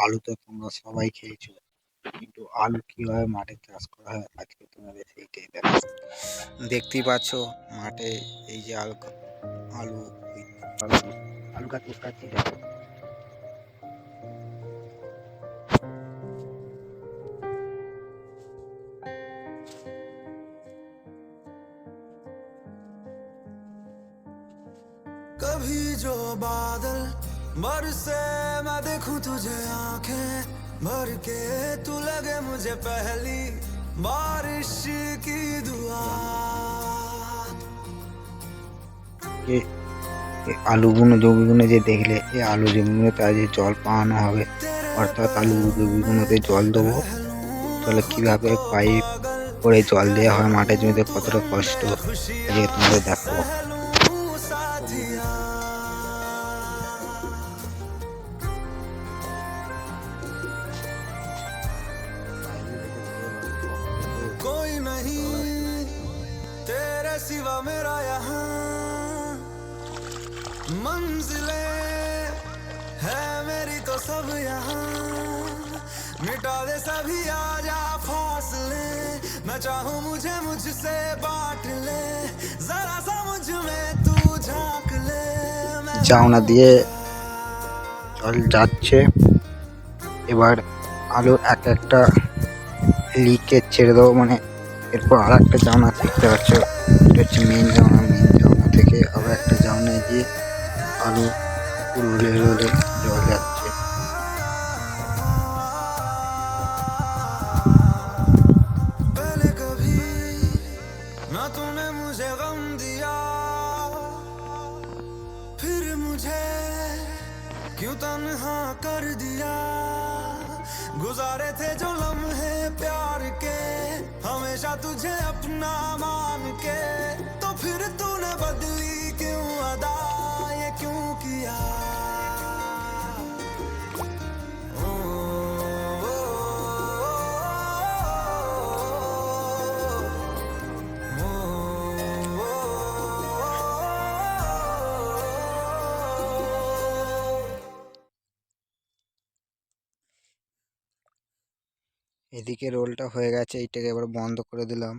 আলু তো তোমরা সবাই খেয়েছো কিন্তু আলু কিভাবে মাঠে চাষ করা হয় আজকে তোমাদের সেইটাই দেখাবো দেখতেই পাচ্ছ মাঠে এই যে আলু আলু আলু আলু গাছ কাটছি দেখো कभी जो बादल बरसे मैं देखूं तुझे आंखें भर के तू लगे मुझे पहली बारिश की दुआ যে এই আলুগুলো জমিগুলো যে দেখলে এই আলু জমিগুলোতে আজ জল পাওয়ানো হবে অর্থাৎ আলু জমিগুলোতে জল দেবো তাহলে কিভাবে পাইপ করে জল দেওয়া হয় মাঠের জমিতে কতটা কষ্ট আজকে তোমাদের দেখাবো सिवा मेरा यहाँ मंजिले है मेरी तो सब यहाँ मिटा दे सभी आजा फासले मैं चाहूँ मुझे मुझसे बांट ले जरा सा मुझ में तू झांक ले मैं জাওনা দিয়ে জল যাচ্ছে এবার আলু এক একটা লিকে ছেড়ে দেবো মানে এরপর আর একটা জাওনা দেখতে পাচ্ছ এটা হচ্ছে মেন জাওনা মেন জাওনা থেকে আবার একটা জাওনায় গিয়ে আলু রোলে রোলে জল যাচ্ছে पहले कभी ना तूने मुझे गम दिया फिर मुझे क्यों तन्हा कर दिया गुजारे थे जो लम्हे प्यार के हमेशा तुझे अपना मान के तो फिर तूने बदली क्यों अदा? ये क्यों किया? এদিকে রোলটা হয়ে গেছে এইটাকে এবার বন্ধ করে দিলাম।